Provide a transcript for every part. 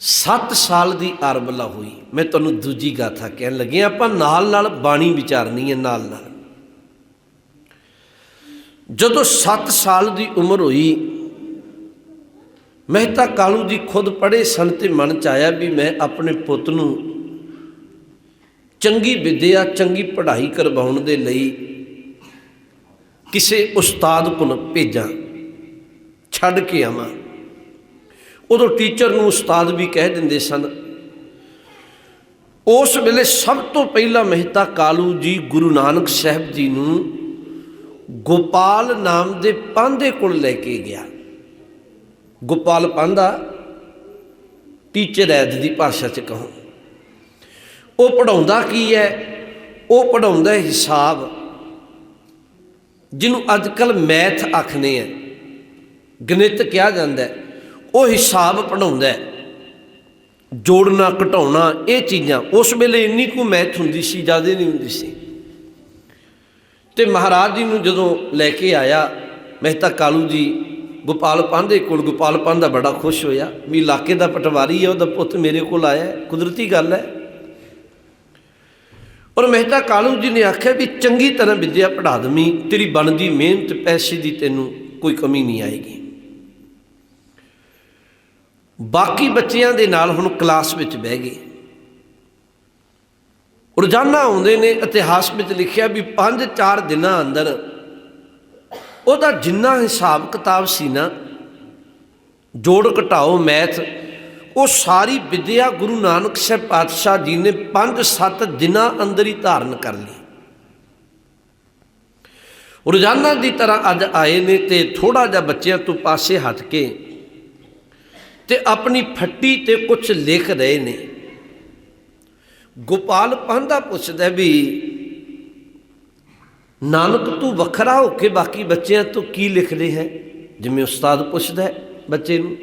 7 ਸਾਲ ਦੀ ਅਰਬਲਾ ਹੋਈ। ਮੈਂ ਤੁਹਾਨੂੰ ਦੂਜੀ ਗਾਥਾ ਕਹਿਣ ਲੱਗੇ ਆਪਾਂ ਨਾਲ ਨਾਲ ਬਾਣੀ ਵਿਚਾਰਨੀ ਹੈ, ਨਾਲ ਨਾਲ। ਜਦੋਂ 7 ਸਾਲ ਦੀ ਉਮਰ ਹੋਈ ਮਹਿਤਾ ਕਾਲੂ ਜੀ ਖੁਦ ਪੜ੍ਹੇ ਸਨ ਤੇ ਮਨ ਚ ਆਇਆ ਵੀ ਮੈਂ ਆਪਣੇ ਪੁੱਤ ਨੂੰ ਚੰਗੀ ਵਿਦਿਆ, ਚੰਗੀ ਪੜ੍ਹਾਈ ਕਰਵਾਉਣ ਦੇ ਲਈ ਕਿਸੇ ਉਸਤਾਦ ਕੋਲ ਭੇਜਾਂ, ਛੱਡ ਕੇ ਆਵਾਂ। ਉਦੋਂ ਟੀਚਰ ਨੂੰ ਉਸਤਾਦ ਵੀ ਕਹਿ ਦਿੰਦੇ ਸਨ, ਉਸ ਵੇਲੇ ਸਭ ਤੋਂ ਪਹਿਲਾਂ ਮਹਿਤਾ ਕਾਲੂ ਜੀ ਗੁਰੂ ਨਾਨਕ ਸਾਹਿਬ ਜੀ ਨੂੰ ਗੋਪਾਲ ਨਾਮ ਦੇ ਪਾਂਧੇ ਕੋਲ ਲੈ ਕੇ ਗਿਆ। ਗੋਪਾਲ ਪਾਂਧਾ, ਟੀਚਰ ਐ ਦੀ ਭਾਸ਼ਾ 'ਚ ਕਹੋ। ਉਹ ਪੜਾਉਂਦਾ ਕੀ ਹੈ ਉਹ ਪੜਾਉਂਦਾ ਹੈ ਹਿਸਾਬ, ਜਿਹਨੂੰ ਅੱਜ ਕੱਲ ਮੈਥ ਆਖਨੇ ਆ ਗਣਿਤ ਕਿਹਾ ਜਾਂਦਾ ਹੈ ਉਹ ਹਿਸਾਬ ਪੜਾਉਂਦਾ ਜੋੜਨਾ, ਘਟਾਉਣਾ, ਇਹ ਚੀਜ਼ਾਂ, ਉਸ ਵੇਲੇ ਇੰਨੀ ਕੁ ਮੈਥ ਹੁੰਦੀ ਸੀ, ਜ਼ਿਆਦਾ ਨਹੀਂ ਹੁੰਦੀ ਸੀ। ਤੇ ਮਹਾਰਾਜ ਜੀ ਨੂੰ ਜਦੋਂ ਲੈ ਕੇ ਆਇਆ ਮਹਿਤਾ ਕਾਲੂ ਜੀ, ਗੋਪਾਲ ਪਾਂਧੇ ਕੋਲ, ਗੋਪਾਲ ਪਾਂਧਾ ਬੜਾ ਖੁਸ਼ ਹੋਇਆ। ਵੀ ਇਲਾਕੇ ਦਾ ਪਟਵਾਰੀ ਹੈ, ਉਹਦਾ ਪੁੱਤ ਮੇਰੇ ਕੋਲ ਆਇਆ ਕੁਦਰਤੀ ਗੱਲ ਹੈ। ਔਰ ਮਹਿਤਾ ਕਾਲੂ ਜੀ ਨੇ ਆਖਿਆ ਵੀ ਚੰਗੀ ਤਰ੍ਹਾਂ ਵਿਦਿਆ ਪੜ੍ਹਾ ਦਮੀ ਤੇਰੀ ਬਣਦੀ ਮਿਹਨਤ, ਪੈਸੇ ਦੀ ਤੈਨੂੰ ਕੋਈ ਕਮੀ ਨਹੀਂ ਆਏਗੀ। ਬਾਕੀ ਬੱਚਿਆਂ ਦੇ ਨਾਲ ਹੁਣ ਕਲਾਸ ਵਿੱਚ ਬਹਿ ਗਏ। ਰੋਜ਼ਾਨਾ ਆਉਂਦੇ ਨੇ, ਇਤਿਹਾਸ ਵਿੱਚ ਲਿਖਿਆ ਵੀ 5-4 ਦਿਨਾਂ ਅੰਦਰ ਉਹਦਾ ਜਿੰਨਾ ਹਿਸਾਬ ਕਿਤਾਬ ਸੀ ਨਾ, ਜੋੜ ਘਟਾਓ, ਮੈਥ, ਉਹ ਸਾਰੀ ਵਿਦਿਆ ਗੁਰੂ ਨਾਨਕ ਸਾਹਿਬ ਪਾਤਸ਼ਾਹ ਜੀ ਨੇ 5-7 ਦਿਨਾਂ ਅੰਦਰ ਹੀ ਧਾਰਨ ਕਰ ਲਈ। ਰੋਜ਼ਾਨਾ ਦੀ ਤਰ੍ਹਾਂ ਅੱਜ ਆਏ ਨੇ ਤੇ ਥੋੜਾ ਜਿਹਾ ਬੱਚਿਆਂ ਤੋਂ ਪਾਸੇ ਹਟ ਕੇ ਤੇ ਆਪਣੀ ਫੱਟੀ ਤੇ ਕੁਝ ਲਿਖ ਰਹੇ ਨੇ। ਗੋਪਾਲ ਪਾਂਧਾ ਪੁੱਛਦਾ ਵੀ, ਨਾਨਕ ਤੂੰ ਵੱਖਰਾ ਹੋ ਕੇ ਬਾਕੀ ਬੱਚਿਆਂ ਤੋਂ ਕੀ ਲਿਖਦੇ ਹੈ? ਜਿਵੇਂ ਉਸਤਾਦ ਪੁੱਛਦਾ ਬੱਚੇ ਨੂੰ।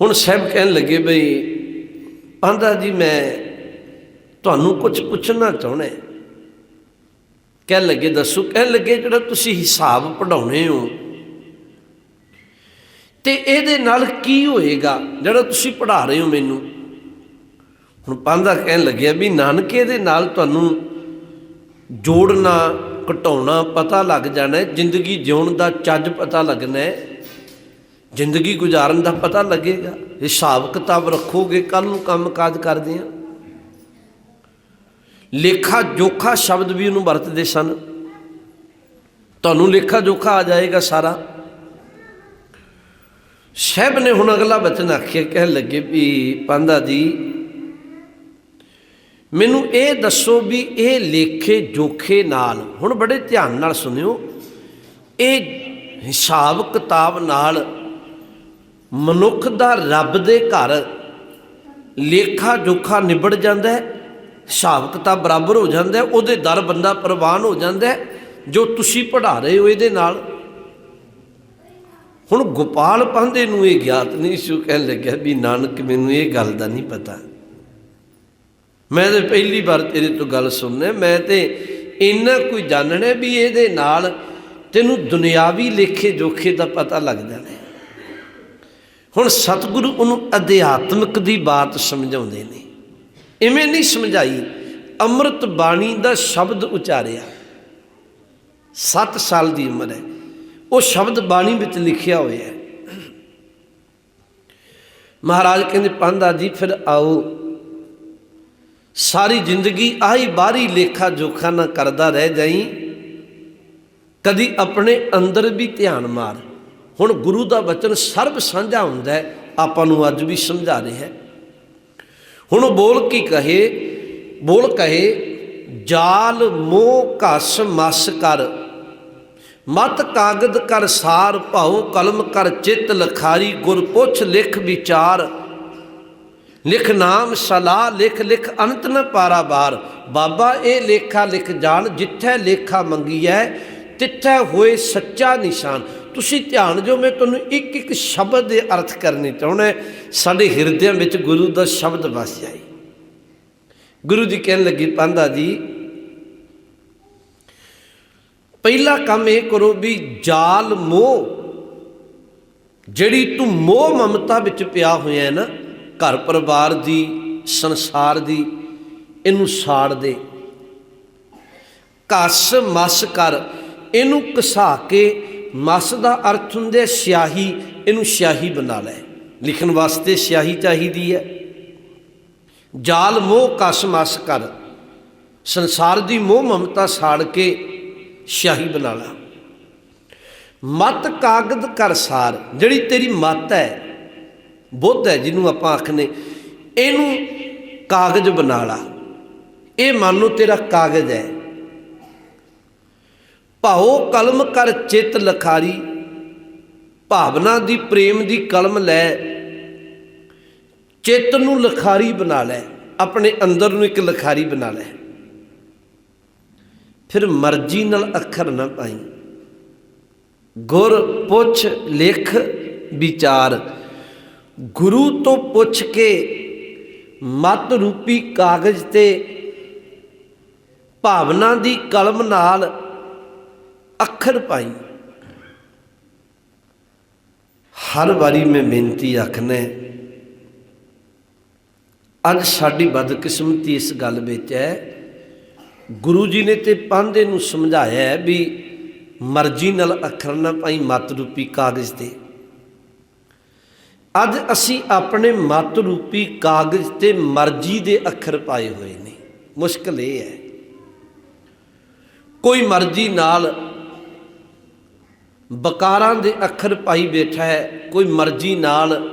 ਹੁਣ ਸਾਹਿਬ ਕਹਿਣ ਲੱਗੇ ਬਈ ਪਾਂਧਾ ਜੀ, ਮੈਂ ਤੁਹਾਨੂੰ ਕੁਝ ਪੁੱਛਣਾ ਚਾਹੁੰਦਾ ਕਹਿਣ ਲੱਗੇ, ਦੱਸੋ, ਕਹਿਣ ਲੱਗੇ, ਜਿਹੜਾ ਤੁਸੀਂ ਹਿਸਾਬ ਪੜਾਉਣੇ ਹੋ ਤੇ ਇਹਦੇ ਨਾਲ ਕੀ ਹੋਏਗਾ? ਜਿਹੜਾ ਤੁਸੀਂ ਪੜ੍ਹਾ ਰਹੇ ਹੋ ਮੈਨੂੰ। ਹੁਣ ਪਾਂਦਾ ਕਹਿਣ ਲੱਗਿਆ ਵੀ ਨਾਨਕੇ ਦੇ ਨਾਲ ਤੁਹਾਨੂੰ ਜੋੜਨਾ, ਘਟਾਉਣਾ ਪਤਾ ਲੱਗ ਜਾਣਾ ਜ਼ਿੰਦਗੀ ਜਿਉਣ ਦਾ ਚੱਜ ਪਤਾ ਲੱਗਣਾ ਜ਼ਿੰਦਗੀ ਗੁਜ਼ਾਰਨ ਦਾ ਪਤਾ ਲੱਗੇਗਾ। ਹਿਸਾਬ ਕਿਤਾਬ ਰੱਖੋਗੇ ਕੱਲ ਨੂੰ ਕੰਮ ਕਾਜ ਕਰਦੇ ਆ। ਲੇਖਾ ਜੋਖਾ ਸ਼ਬਦ ਵੀ ਉਹਨੂੰ ਵਰਤਦੇ ਸਨ। ਤੁਹਾਨੂੰ ਲੇਖਾ ਜੋਖਾ ਆ ਜਾਏਗਾ ਸਾਰਾ। ਸਾਹਿਬ ਨੇ ਹੁਣ ਅਗਲਾ ਬਚਨ ਆਖਿਆ ਕਹਿਣ ਲੱਗੇ ਵੀ ਪਾਂਦਾ ਜੀ, ਮੈਨੂੰ ਇਹ ਦੱਸੋ ਵੀ ਇਹ ਲੇਖੇ ਜੋਖੇ ਨਾਲ, ਹੁਣ ਬੜੇ ਧਿਆਨ ਨਾਲ ਸੁਣਿਓ, ਇਹ ਹਿਸਾਬ ਕਿਤਾਬ ਨਾਲ ਮਨੁੱਖ ਦਾ ਰੱਬ ਦੇ ਘਰ ਲੇਖਾ ਜੋਖਾ ਨਿਬੜ ਜਾਂਦਾ ਹੈ, ਹਿਸਾਬ ਕਿਤਾਬ ਬਰਾਬਰ ਹੋ ਜਾਂਦਾ ਉਹਦੇ ਦਰ ਬੰਦਾ ਪ੍ਰਵਾਨ ਹੋ ਜਾਂਦਾ ਜੋ ਤੁਸੀਂ ਪੜ੍ਹਾ ਰਹੇ ਹੋ ਇਹਦੇ ਨਾਲ ਹੁਣ ਗੋਪਾਲ ਪਾਂਦੇ ਨੂੰ ਇਹ ਗਿਆਤ ਨਹੀਂ ਸੀ ਕਹਿਣ ਲੱਗਿਆ ਵੀ ਨਾਨਕ ਮੈਨੂੰ ਇਹ ਗੱਲ ਦਾ ਨਹੀਂ ਪਤਾ। ਮੈਂ ਤੇ ਪਹਿਲੀ ਵਾਰ ਤੇਰੇ ਤੋਂ ਗੱਲ ਸੁਣਨਾ ਮੈਂ ਤੇ ਇੰਨਾ ਕੋਈ ਜਾਣਨਾ ਵੀ ਇਹਦੇ ਨਾਲ ਤੈਨੂੰ ਦੁਨਿਆਵੀ ਲੇਖੇ ਜੋਖੇ ਦਾ ਪਤਾ ਲੱਗ ਜਾਣਾ ਹੁਣ ਸਤਿਗੁਰੂ ਉਹਨੂੰ ਅਧਿਆਤਮਿਕ ਦੀ ਬਾਤ ਸਮਝਾਉਂਦੇ ਨੇ। ਇਵੇਂ ਨਹੀਂ ਸਮਝਾਈ, ਅੰਮ੍ਰਿਤ ਬਾਣੀ ਦਾ ਸ਼ਬਦ ਉਚਾਰਿਆ। 7 ਸਾਲ ਦੀ ਉਮਰ ਹੈ। ਉਹ ਸ਼ਬਦ ਬਾਣੀ ਵਿੱਚ ਲਿਖਿਆ ਹੋਇਆ ਹੈ। ਮਹਾਰਾਜ ਕਹਿੰਦੇ ਪਾਂਦਾ ਜੀ, ਫਿਰ ਆਓ। ਸਾਰੀ ਜ਼ਿੰਦਗੀ ਆਹੀ ਬਾਹਰੀ ਲੇਖਾ ਜੋਖਾ ਨਾ ਕਰਦਾ ਰਹਿ ਜਾਈ। ਕਦੀ ਆਪਣੇ ਅੰਦਰ ਵੀ ਧਿਆਨ ਮਾਰ। ਹੁਣ ਗੁਰੂ ਦਾ ਬਚਨ ਸਰਬ ਸਾਂਝਾ ਹੁੰਦਾ ਹੈ। ਆਪਾਂ ਨੂੰ ਅੱਜ ਵੀ ਸਮਝਾ ਰਿਹਾ ਹੈ। ਹੁਣ ਉਹ ਬੋਲ ਕੀ ਕਹੇ? ਬੋਲ ਕਹੇ, ਜਾਲ ਮੋਹ ਘਸ ਮਸ ਕਰ। ਮਤ ਕਾਗਦ ਕਰ ਸਾਰ ਭਾਉ, ਕਲਮ ਕਰ ਚਿੱਤ ਲਖਾਰੀ, ਗੁਰ ਪੁੱਛ ਲਿਖ ਵਿਚਾਰ। ਲਿਖ ਨਾਮ ਸਲਾਹ, ਲਿਖ ਲਿਖ ਅੰਤ ਨ ਪਾਰਾ ਬਾਰ। ਬਾਬਾ ਇਹ ਲੇਖਾ ਲਿਖ ਜਾਣ, ਜਿੱਥੇ ਲੇਖਾ ਮੰਗੀ ਹੈ ਤਿੱਥੇ ਹੋਏ ਸੱਚਾ ਨਿਸ਼ਾਨ। ਤੁਸੀਂ ਧਿਆਨ ਜੋ ਮੈਂ ਤੁਹਾਨੂੰ ਇੱਕ ਇੱਕ ਸ਼ਬਦ ਦੇ ਅਰਥ ਕਰਨੇ ਚਾਹੁੰਦਾ ਸਾਡੇ ਹਿਰਦਿਆਂ ਵਿੱਚ ਗੁਰੂ ਦਾ ਸ਼ਬਦ ਵਸ ਜਾਏ। ਗੁਰੂ ਜੀ ਕਹਿਣ ਲੱਗੇ, ਪਾਂਦਾ ਜੀ ਪਹਿਲਾ ਕੰਮ ਇਹ ਕਰੋ ਵੀ ਜਾਲ ਮੋਹ, ਜਿਹੜੀ ਤੂੰ ਮੋਹ ਮਮਤਾ ਵਿੱਚ ਪਿਆ ਹੋਇਆ ਹੈ ਨਾ, ਘਰ ਪਰਿਵਾਰ ਦੀ, ਸੰਸਾਰ ਦੀ, ਇਹਨੂੰ ਸਾੜ ਦੇ। ਕਸ ਮਸ ਕਰ, ਇਹਨੂੰ ਘਸਾ ਕੇ ਮਸ ਦਾ ਅਰਥ ਹੁੰਦਾ ਸਿਆਹੀ, ਇਹਨੂੰ ਸਿਆਹੀ ਬਣਾ ਲੈ। ਲਿਖਣ ਵਾਸਤੇ ਸਿਆਹੀ ਚਾਹੀਦੀ ਹੈ। ਜਾਲ ਮੋਹ ਕਸ ਮਸ ਕਰ, ਸੰਸਾਰ ਦੀ ਮੋਹ ਮਮਤਾ ਸਾੜ ਕੇ ਸ਼ਾਹੀ ਬਣਾ ਲਾ। ਮਤ ਕਾਗਦ ਕਰ ਸਾਰ, ਜਿਹੜੀ ਤੇਰੀ ਮਤ ਹੈ, ਬੁੱਧ ਹੈ, ਜਿਹਨੂੰ ਆਪਾਂ ਆਖਨੇ, ਇਹਨੂੰ ਕਾਗਜ਼ ਬਣਾ ਲਾ। ਇਹ ਮੰਨ ਲਓ ਤੇਰਾ ਕਾਗਜ਼ ਹੈ। ਭਾਉ ਕਲਮ ਕਰ ਚਿੱਤ ਲਖਾਰੀ, ਭਾਵਨਾ ਦੀ, ਪ੍ਰੇਮ ਦੀ ਕਲਮ ਲੈ, ਚਿੱਤ ਨੂੰ ਲਖਾਰੀ ਬਣਾ ਲੈ, ਆਪਣੇ ਅੰਦਰ ਨੂੰ ਇੱਕ ਲਖਾਰੀ ਬਣਾ ਲੈ। ਫਿਰ ਮਰਜ਼ੀ ਨਾਲ ਅੱਖਰ ਨਾ ਪਾਈ। ਗੁਰ ਪੁੱਛ ਲਿਖ ਵਿਚਾਰ। ਗੁਰੂ ਤੋਂ ਪੁੱਛ ਕੇ ਮਤ ਰੂਪੀ ਕਾਗਜ਼ ਤੇ ਭਾਵਨਾ ਦੀ ਕਲਮ ਨਾਲ ਅੱਖਰ ਪਾਈ। ਹਰ ਵਾਰੀ ਮੈਂ ਬੇਨਤੀ ਆਖਣਾ ਅੱਜ ਸਾਡੀ ਬਦਕਿਸਮਤੀ ਇਸ ਗੱਲ ਵਿੱਚ ਹੈ ਗੁਰੂ ਜੀ ਨੇ ਤੇ ਪਾਂਦੇ ਨੂੰ ਸਮਝਾਇਆ ਵੀ ਮਰਜ਼ੀ ਨਾਲ ਅੱਖਰ ਨਾ ਪਾਈ ਮਤ ਰੂਪੀ ਕਾਗਜ਼ ਤੇ। ਅੱਜ ਅਸੀਂ ਆਪਣੇ ਮਤ ਰੂਪੀ ਕਾਗਜ਼ ਤੇ ਮਰਜ਼ੀ ਦੇ ਅੱਖਰ ਪਾਏ ਹੋਏ ਨੇ। ਮੁਸ਼ਕਲ ਇਹ ਹੈ। ਕੋਈ ਮਰਜ਼ੀ ਨਾਲ ਬਕਾਰਾਂ ਦੇ ਅੱਖਰ ਪਾਈ ਬੈਠਾ ਹੈ, ਕੋਈ ਮਰਜ਼ੀ ਨਾਲ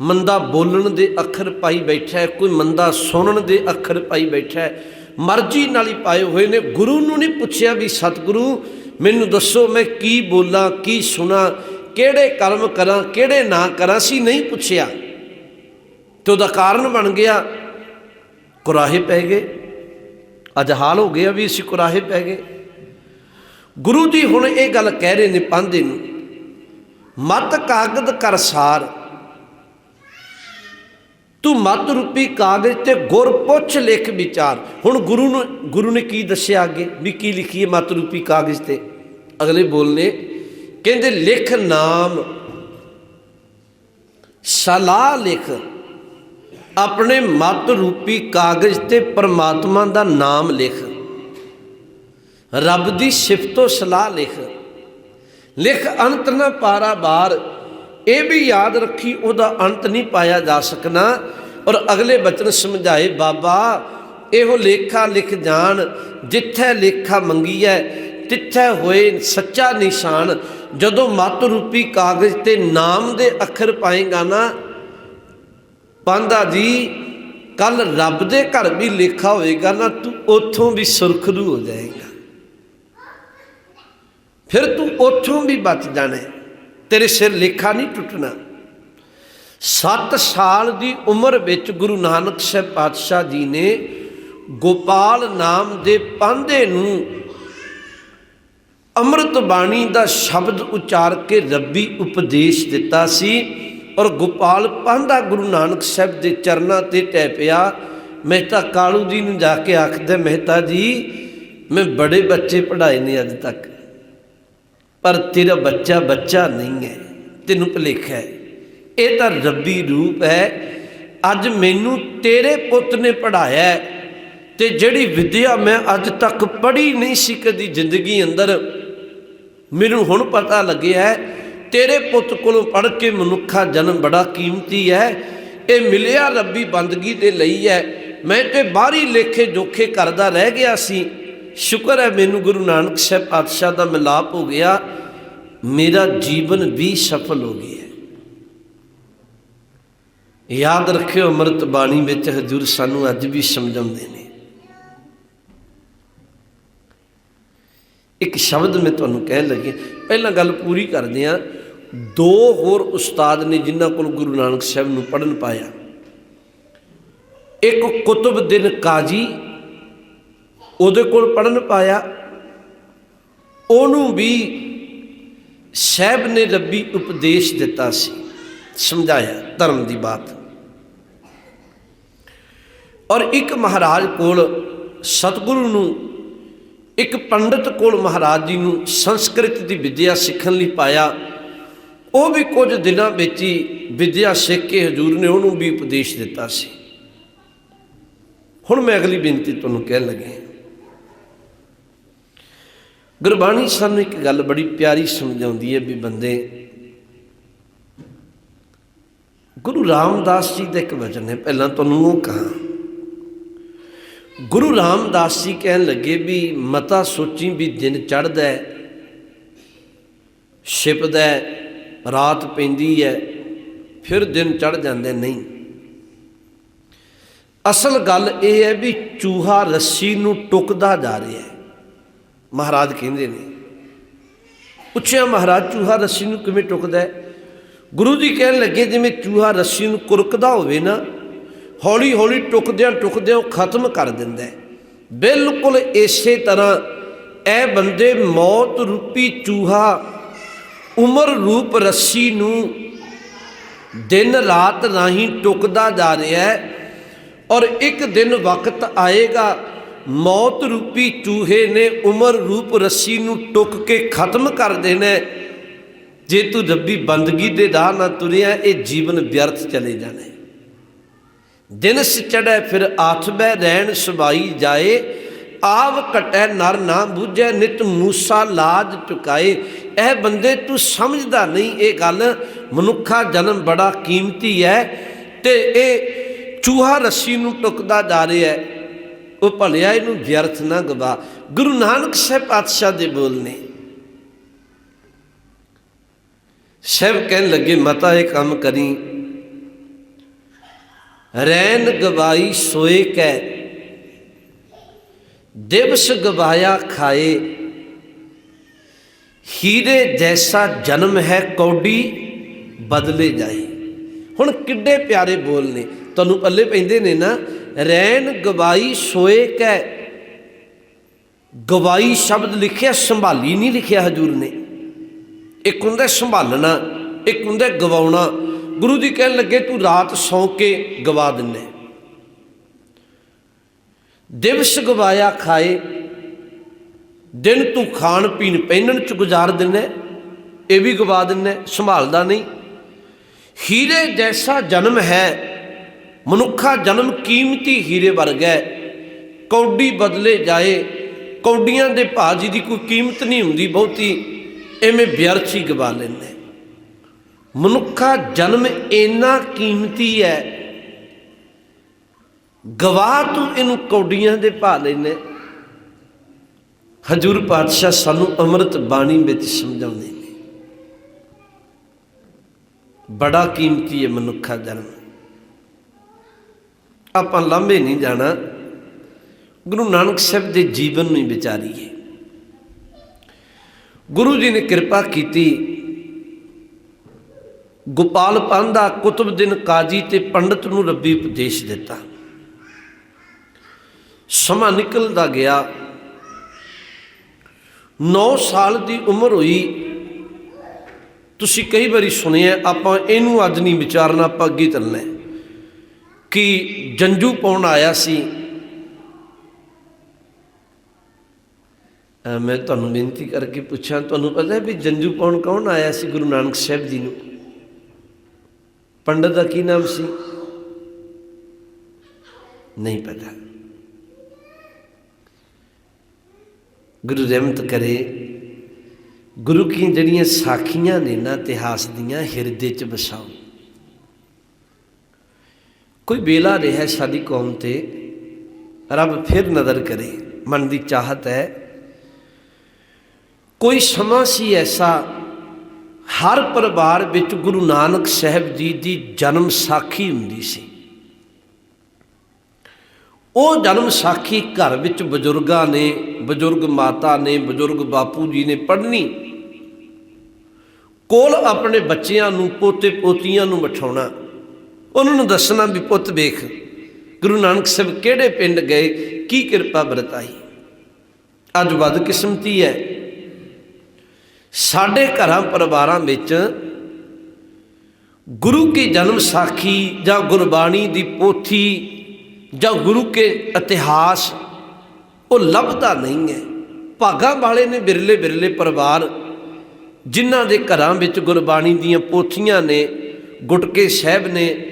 ਮੰਦਾ ਬੋਲਣ ਦੇ ਅੱਖਰ ਪਾਈ ਬੈਠਾ ਹੈ, ਕੋਈ ਮੰਦਾ ਸੁਣਨ ਦੇ ਅੱਖਰ ਪਾਈ ਬੈਠਾ ਹੈ ਮਰਜ਼ੀ ਨਾਲ ਹੀ ਪਾਏ ਹੋਏ ਨੇ। ਗੁਰੂ ਨੂੰ ਨਹੀਂ ਪੁੱਛਿਆ ਵੀ ਸਤਿਗੁਰੂ, ਮੈਨੂੰ ਦੱਸੋ ਮੈਂ ਕੀ ਬੋਲਾਂ, ਕੀ ਸੁਣਾ, ਕਿਹੜੇ ਕਰਮ ਕਰਾਂ, ਕਿਹੜੇ ਨਾ ਕਰਾਂ ਸੀ ਨਹੀਂ ਪੁੱਛਿਆ। ਤੇ ਉਹਦਾ ਕਾਰਨ ਬਣ ਗਿਆ, ਕੁਰਾਹੇ ਪੈ ਗਏ। ਅਜਹਾਲ ਹੋ ਗਿਆ ਵੀ ਅਸੀਂ ਕੁਰਾਹੇ ਪੈ ਗਏ। ਗੁਰੂ ਜੀ ਹੁਣ ਇਹ ਗੱਲ ਕਹਿ ਰਹੇ ਨੇ ਪਾਂਦੇ ਨੂੰ, ਮਤ ਕਾਗਦ ਕਰਸਾਰ ਤੂੰ ਮਤ ਰੂਪੀ ਕਾਗਜ਼ ਤੇ ਗੁਰ ਪੁੱਛ ਲਿਖ ਵਿਚਾਰ। ਹੁਣ ਗੁਰੂ ਨੂੰ ਗੁਰੂ ਨੇ ਕੀ ਦੱਸਿਆ ਅੱਗੇ? ਵੀ ਕੀ ਲਿਖੀਏ ਮਤ ਰੂਪੀ ਕਾਗਜ਼ ਤੇ? ਅਗਲੇ ਬੋਲਨੇ, ਕਹਿੰਦੇ, ਲਿਖ ਨਾਮ। ਸਲਾਹ ਲਿਖ। ਆਪਣੇ ਮਤ ਰੂਪੀ ਕਾਗਜ਼ ਤੇ ਪਰਮਾਤਮਾ ਦਾ ਨਾਮ ਲਿਖ। ਰੱਬ ਦੀ ਸਿਫਤੋ ਸਲਾਹ ਲਿਖ। ਲਿਖ ਅੰਤ ਨਾ ਪਾਰਾ ਬਾਰ। ਇਹ ਵੀ ਯਾਦ ਰੱਖੀ ਉਹਦਾ ਅੰਤ ਨਹੀਂ ਪਾਇਆ ਜਾ ਸਕਣਾ ਔਰ ਅਗਲੇ ਬਚਨ ਸਮਝਾਏ, ਬਾਬਾ, ਇਹੋ ਲੇਖਾ ਲਿਖ ਜਾਣ, ਜਿੱਥੇ ਲੇਖਾ ਮੰਗੀ ਹੈ ਤਿੱਥੇ ਹੋਏ ਸੱਚਾ ਨਿਸ਼ਾਨ। ਜਦੋਂ ਮਤ ਰੂਪੀ ਕਾਗਜ਼ ਤੇ ਨਾਮ ਦੇ ਅੱਖਰ ਪਾਏਗਾ ਨਾ, ਪਾਂਦਾ ਜੀ, ਕੱਲ ਰੱਬ ਦੇ ਘਰ ਵੀ ਲੇਖਾ ਹੋਏਗਾ ਨਾ, ਤੂੰ ਉੱਥੋਂ ਵੀ ਸੁਰਖਰੂ ਹੋ ਜਾਏਗਾ। ਫਿਰ ਤੂੰ ਉੱਥੋਂ ਵੀ ਬਚ ਜਾਣਾ ਤੇਰੇ ਸਿਰ ਲੇਖਾ ਨਹੀਂ ਟੁੱਟਣਾ। 7 ਸਾਲ ਦੀ ਉਮਰ ਵਿੱਚ ਗੁਰੂ ਨਾਨਕ ਸਾਹਿਬ ਪਾਤਸ਼ਾਹ ਜੀ ਨੇ ਗੋਪਾਲ ਨਾਮ ਦੇ ਪਾਂਧੇ ਨੂੰ ਅੰਮ੍ਰਿਤ ਬਾਣੀ ਦਾ ਸ਼ਬਦ ਉਚਾਰ ਕੇ ਰੱਬੀ ਉਪਦੇਸ਼ ਦਿੱਤਾ ਸੀ ਔਰ ਗੋਪਾਲ ਪਾਂਧਾ ਗੁਰੂ ਨਾਨਕ ਸਾਹਿਬ ਦੇ ਚਰਨਾਂ ਤੇ ਟੈ ਪਿਆ। ਮਹਿਤਾ ਕਾਲੂ ਜੀ ਨੂੰ ਜਾ ਕੇ ਆਖਦਾ, ਮਹਿਤਾ ਜੀ, ਮੈਂ ਬੜੇ ਬੱਚੇ ਪੜ੍ਹਾਏ ਨੇ ਅੱਜ ਤੱਕ। ਪਰ ਤੇਰਾ ਬੱਚਾ ਬੱਚਾ ਨਹੀਂ ਹੈ, ਤੈਨੂੰ ਭੁਲੇਖਾ ਹੈ। ਇਹ ਤਾਂ ਰੱਬੀ ਰੂਪ ਹੈ। ਅੱਜ ਮੈਨੂੰ ਤੇਰੇ ਪੁੱਤ ਨੇ ਪੜਾਇਆ ਤੇ ਜਿਹੜੀ ਵਿਦਿਆ ਮੈਂ ਅੱਜ ਤੱਕ ਪੜ੍ਹੀ ਨਹੀਂ ਸੀ ਕਦੀ ਜ਼ਿੰਦਗੀ ਅੰਦਰ, ਮੈਨੂੰ ਹੁਣ ਪਤਾ ਲੱਗਿਆ ਹੈ, ਤੇਰੇ ਪੁੱਤ ਕੋਲੋਂ ਪੜ੍ਹ ਕੇ ਮਨੁੱਖਾ ਜਨਮ ਬੜਾ ਕੀਮਤੀ ਹੈ। ਇਹ ਮਿਲਿਆ ਰੱਬੀ ਬੰਦਗੀ ਦੇ ਲਈ ਹੈ। ਮੈਂ ਤੇ ਬਾਹਰੀ ਲੇਖੇ ਜੋਖੇ ਕਰਦਾ ਰਹਿ ਗਿਆ ਸੀ। ਸ਼ੁਕਰ ਹੈ ਮੈਨੂੰ ਗੁਰੂ ਨਾਨਕ ਸਾਹਿਬ ਪਾਤਸ਼ਾਹ ਦਾ ਮਿਲਾਪ ਹੋ ਗਿਆ। ਮੇਰਾ ਜੀਵਨ ਵੀ ਸਫਲ ਹੋ ਗਿਆ ਯਾਦ ਰੱਖਿਓ ਅੰਮ੍ਰਿਤ ਬਾਣੀ ਵਿੱਚ ਹਜੂਰ ਸਾਨੂੰ ਅੱਜ ਵੀ ਸਮਝਾਉਂਦੇ ਨੇ। ਇੱਕ ਸ਼ਬਦ ਮੈਂ ਤੁਹਾਨੂੰ ਕਹਿਣ ਲੱਗੇ ਪਹਿਲਾਂ ਗੱਲ ਪੂਰੀ ਕਰਦੇ ਆ ਦੋ ਹੋਰ ਉਸਤਾਦ ਨੇ ਜਿਨ੍ਹਾਂ ਕੋਲ ਗੁਰੂ ਨਾਨਕ ਸਾਹਿਬ ਨੂੰ ਪੜਨ ਪਾਇਆ। ਇੱਕ ਕੁਤਬਦੀਨ ਕਾਜੀ ਉਹਦੇ ਕੋਲ ਪੜਨ ਪਾਇਆ। ਉਹਨੂੰ ਵੀ ਸਹਿਬ ਨੇ ਰੱਬੀ ਉਪਦੇਸ਼ ਦਿੱਤਾ ਸੀ। ਸਮਝਾਇਆ ਧਰਮ ਦੀ ਬਾਤ। ਔਰ ਇੱਕ ਮਹਾਰਾਜ ਕੋਲ ਸਤਿਗੁਰੂ ਨੂੰ, ਇੱਕ ਪੰਡਤ ਕੋਲ ਮਹਾਰਾਜ ਜੀ ਨੂੰ ਸੰਸਕ੍ਰਿਤ ਦੀ ਵਿਦਿਆ ਸਿੱਖਣ ਲਈ ਪਾਇਆ। ਉਹ ਵੀ ਕੁਝ ਦਿਨਾਂ ਵਿੱਚ ਹੀ ਵਿਦਿਆ ਸਿੱਖ ਕੇ ਹਜੂਰ ਨੇ ਉਹਨੂੰ ਵੀ ਉਪਦੇਸ਼ ਦਿੱਤਾ ਸੀ। ਹੁਣ ਮੈਂ ਅਗਲੀ ਬੇਨਤੀ ਤੁਹਾਨੂੰ ਕਹਿਣ ਲੱਗਿਆ ਗੁਰਬਾਣੀ ਸਾਨੂੰ ਇੱਕ ਗੱਲ ਬੜੀ ਪਿਆਰੀ ਸਮਝਾਉਂਦੀ ਹੈ ਵੀ ਬੰਦੇ, ਗੁਰੂ ਰਾਮਦਾਸ ਜੀ ਦਾ ਇੱਕ ਵਚਨ ਹੈ, ਪਹਿਲਾਂ ਤੁਹਾਨੂੰ ਉਹ ਕਹਾਂ। ਗੁਰੂ ਰਾਮਦਾਸ ਜੀ ਕਹਿਣ ਲੱਗੇ ਵੀ ਮਤਾ ਸੋਚੀ ਵੀ ਦਿਨ ਚੜ੍ਹਦਾ ਹੈ, ਛਿਪਦਾ ਹੈ, ਰਾਤ ਪੈਂਦੀ ਹੈ, ਫਿਰ ਦਿਨ ਚੜ ਜਾਂਦੇ ਨਹੀਂ। ਅਸਲ ਗੱਲ ਇਹ ਹੈ ਵੀ ਚੂਹਾ ਰੱਸੀ ਨੂੰ ਟੁਕਦਾ ਜਾ ਰਿਹਾ ਹੈ। ਮਹਾਰਾਜ ਕਹਿੰਦੇ ਨੇ, ਪੁੱਛਿਆ ਮਹਾਰਾਜ, ਚੂਹਾ ਰੱਸੀ ਨੂੰ ਕਿਵੇਂ ਟੁਕਦਾ ਗੁਰੂ ਜੀ ਕਹਿਣ ਲੱਗੇ, ਜਿਵੇਂ ਚੂਹਾ ਰੱਸੀ ਨੂੰ ਕੁਰਕਦਾ ਹੋਵੇ ਨਾ ਹੌਲੀ ਹੌਲੀ ਟੁਕਦਿਆਂ ਟੁਕਦਿਆਂ ਉਹ ਖਤਮ ਕਰ ਦਿੰਦਾ ਬਿਲਕੁਲ ਇਸੇ ਤਰ੍ਹਾਂ ਇਹ ਬੰਦੇ ਮੌਤ ਰੂਪੀ ਚੂਹਾ ਉਮਰ ਰੂਪ ਰੱਸੀ ਨੂੰ ਦਿਨ ਰਾਤ ਰਾਹੀਂ ਟੁਕਦਾ ਜਾ ਰਿਹਾ ਹੈ ਔਰ ਇੱਕ ਦਿਨ ਵਕਤ ਆਏਗਾ ਮੌਤ ਰੂਪੀ ਚੂਹੇ ਨੇ ਉਮਰ ਰੂਪ ਰੱਸੀ ਨੂੰ ਟੁੱਕ ਕੇ ਖਤਮ ਕਰ ਦੇਣਾ ਜੇ ਤੂੰ ਰੱਬੀ ਬੰਦਗੀ ਦੇ ਰਾਹ ਨਾ ਤੁਰਿਆ ਇਹ ਜੀਵਨ ਵਿਅਰਥ ਚਲੇ ਜਾਣਾ ਹੈ। ਦਿਨ ਚੜੈ ਫਿਰ ਆਥਬੈ ਰਹਿਣ ਸੁਭਾਈ ਜਾਏ। ਆਵ ਘਟੈ, ਨਰ ਨਾ ਬੂਝੈ, ਨਿਤ ਮੂਸਾ ਲਾਜ ਚੁਕਾਏ। ਇਹ ਬੰਦੇ ਤੂੰ ਸਮਝਦਾ ਨਹੀਂ, ਇਹ ਗੱਲ ਮਨੁੱਖਾ ਜਨਮ ਬੜਾ ਕੀਮਤੀ ਹੈ ਤੇ ਇਹ ਚੂਹਾ ਰੱਸੀ ਨੂੰ ਟੁਕਦਾ ਜਾ ਰਿਹਾ ਹੈ। ਉਹ ਭਲਿਆ ਇਹਨੂੰ ਵਿਅਰਥ ਨਾ ਗਵਾ। ਗੁਰੂ ਨਾਨਕ ਸਾਹਿਬ ਪਾਤਸ਼ਾਹ ਦੇ ਬੋਲ ਨੇ। ਸਾਹਿਬ ਕਹਿਣ ਲੱਗੇ, ਮਤਾ, ਇਹ ਕੰਮ ਕਰੀ। ਰੈਨ ਗਵਾਈ ਸੋਏ ਕੈ। ਦਿਵਸ ਗਵਾਇਆ ਖਾਏ। ਹੀਰੇ ਜੈਸਾ ਜਨਮ ਹੈ ਕੌਡੀ, ਬਦਲੇ ਜਾਏ ਹੁਣ ਕਿੱਡੇ ਪਿਆਰੇ ਬੋਲ ਨੇ। ਤੁਹਾਨੂੰ ਪੱਲੇ ਪੈਂਦੇ ਨੇ ਨਾ। ਰੈਨ ਗਵਾਈ ਸੋਏ ਕੈ। ਗਵਾਈ ਸ਼ਬਦ ਲਿਖਿਆ, ਸੰਭਾਲੀ ਨਹੀਂ ਲਿਖਿਆ ਹਜੂਰ ਨੇ। ਇੱਕ ਹੁੰਦਾ ਸੰਭਾਲਣਾ, ਇੱਕ ਹੁੰਦਾ ਗਵਾਉਣਾ। ਗੁਰੂ ਜੀ ਕਹਿਣ ਲੱਗੇ, ਤੂੰ ਰਾਤ ਸੌਂ ਕੇ ਗਵਾ ਦਿੰਨੇ। ਦਿਵਸ ਗਵਾਇਆ ਖਾਏ, ਦਿਨ ਤੂੰ ਖਾਣ ਪੀਣ ਪਹਿਨਣ ਚ ਗੁਜ਼ਾਰ ਦਿੰਨੇ। ਇਹ ਵੀ ਗਵਾ ਦਿੰਨੇ, ਸੰਭਾਲਦਾ ਨਹੀਂ। ਹੀਰੇ ਜੈਸਾ ਜਨਮ ਹੈ ਮਨੁੱਖਾ ਜਨਮ ਕੀਮਤੀ ਹੀਰੇ ਵਰਗਾ ਹੈ। ਕੌਡੀ ਬਦਲੇ ਜਾਏ, ਕੌਡੀਆਂ ਦੇ ਭਾਜੀ ਦੀ ਕੋਈ ਕੀਮਤ ਨਹੀਂ ਹੁੰਦੀ ਬਹੁਤੀ, ਐਵੇਂ ਵਿਅਰਥ ਹੀ ਗਵਾ ਲੈਂਦੇ। ਮਨੁੱਖਾ ਜਨਮ ਇੰਨਾ ਕੀਮਤੀ ਹੈ। ਗਵਾ ਤੂੰ ਇਹਨੂੰ ਕੌਡੀਆਂ ਦੇ ਭਾ ਲੈਨੇ ਹਜੂਰ ਪਾਤਸ਼ਾਹ ਸਾਨੂੰ ਅੰਮ੍ਰਿਤ ਬਾਣੀ ਵਿੱਚ ਸਮਝਾਉਂਦੇ ਨੇ। ਬੜਾ ਕੀਮਤੀ ਹੈ ਮਨੁੱਖਾ ਜਨਮ। ਆਪਾਂ ਲੰਬੇ ਨਹੀਂ ਜਾਣਾ। ਗੁਰੂ ਨਾਨਕ ਸਾਹਿਬ ਦੇ ਜੀਵਨ ਨੂੰ ਵਿਚਾਰੀਏ ਗੁਰੂ ਜੀ ਨੇ ਕਿਰਪਾ ਕੀਤੀ। ਗੋਪਾਲ ਪਾਂਦਾ ਕੁਤਬਦੀਨ ਕਾਜੀ ਤੇ ਪੰਡਤ ਨੂੰ ਰੱਬੀ ਉਪਦੇਸ਼ ਦਿੱਤਾ। ਸਮਾਂ ਨਿਕਲਦਾ ਗਿਆ। 9 ਸਾਲ ਦੀ ਉਮਰ ਹੋਈ। ਤੁਸੀਂ ਕਈ ਵਾਰੀ ਸੁਣਿਆ, ਆਪਾਂ ਇਹਨੂੰ ਅੱਜ ਨਹੀਂ ਵਿਚਾਰਨਾ, ਆਪਾਂ ਅੱਗੇ ਚੱਲਣਾ ਕਿ ਜੰਜੂ ਪਾਉਣ ਆਇਆ ਸੀ। ਮੈਂ ਤੁਹਾਨੂੰ ਬੇਨਤੀ ਕਰਕੇ ਪੁੱਛਾਂ, ਤੁਹਾਨੂੰ ਪਤਾ ਹੈ ਵੀ ਜੰਜੂ ਪਾਉਣ ਕੌਣ ਆਇਆ ਸੀ ਗੁਰੂ ਨਾਨਕ ਸਾਹਿਬ ਜੀ ਨੂੰ? ਪੰਡਤ ਦਾ ਕੀ ਨਾਮ ਸੀ? ਨਹੀਂ ਪਤਾ। ਗੁਰੂ ਰਹਿਮਤ ਕਰੇ, ਗੁਰੂ ਕੀ ਜਿਹੜੀਆਂ ਸਾਖੀਆਂ ਨੇ ਨਾ ਇਤਿਹਾਸ ਦੀਆਂ ਹਿਰਦੇ 'ਚ ਵਸਾਓ ਕੋਈ ਵੇਲਾ ਰਿਹਾ ਸਾਡੀ ਕੌਮ ਤੇ, ਰੱਬ ਫਿਰ ਨਜ਼ਰ ਕਰੇ, ਮਨ ਦੀ ਚਾਹਤ ਹੈ। ਕੋਈ ਸਮਾਂ ਸੀ ਐਸਾ, ਹਰ ਪਰਿਵਾਰ ਵਿੱਚ ਗੁਰੂ ਨਾਨਕ ਸਾਹਿਬ ਜੀ ਦੀ ਜਨਮ ਸਾਖੀ ਹੁੰਦੀ ਸੀ। ਉਹ ਜਨਮ ਸਾਖੀ ਘਰ ਵਿੱਚ ਬਜ਼ੁਰਗਾਂ ਨੇ, ਬਜ਼ੁਰਗ ਮਾਤਾ ਨੇ, ਬਜ਼ੁਰਗ ਬਾਪੂ ਜੀ ਨੇ ਪੜ੍ਹਨੀ। ਕੋਲ ਆਪਣੇ ਬੱਚਿਆਂ ਨੂੰ ਪੋਤੇ ਪੋਤੀਆਂ ਨੂੰ ਬਿਠਾਉਣਾ। ਉਹਨਾਂ ਨੂੰ ਦੱਸਣਾ ਵੀ ਪੁੱਤ ਵੇਖ, ਗੁਰੂ ਨਾਨਕ ਸਾਹਿਬ ਕਿਹੜੇ ਪਿੰਡ ਗਏ, ਕੀ ਕਿਰਪਾ ਵਰਤਾਈ। ਅੱਜ ਵੱਧ ਕਿਸਮਤੀ ਹੈ। ਸਾਡੇ ਘਰਾਂ ਪਰਿਵਾਰਾਂ ਵਿੱਚ ਗੁਰੂ ਕੀ ਜਨਮ ਸਾਖੀ ਜਾਂ ਗੁਰਬਾਣੀ ਦੀ ਪੋਥੀ ਜਾਂ ਗੁਰੂ ਕੇ ਇਤਿਹਾਸ, ਉਹ ਲੱਭਦਾ ਨਹੀਂ ਹੈ। ਭਾਗਾਂ ਵਾਲੇ ਨੇ ਬਿਰਲੇ ਬਿਰਲੇ ਪਰਿਵਾਰ ਜਿਨ੍ਹਾਂ ਦੇ ਘਰਾਂ ਵਿੱਚ ਗੁਰਬਾਣੀ ਦੀਆਂ ਪੋਥੀਆਂ ਨੇ, ਗੁਟਕੇ ਸਾਹਿਬ ਨੇ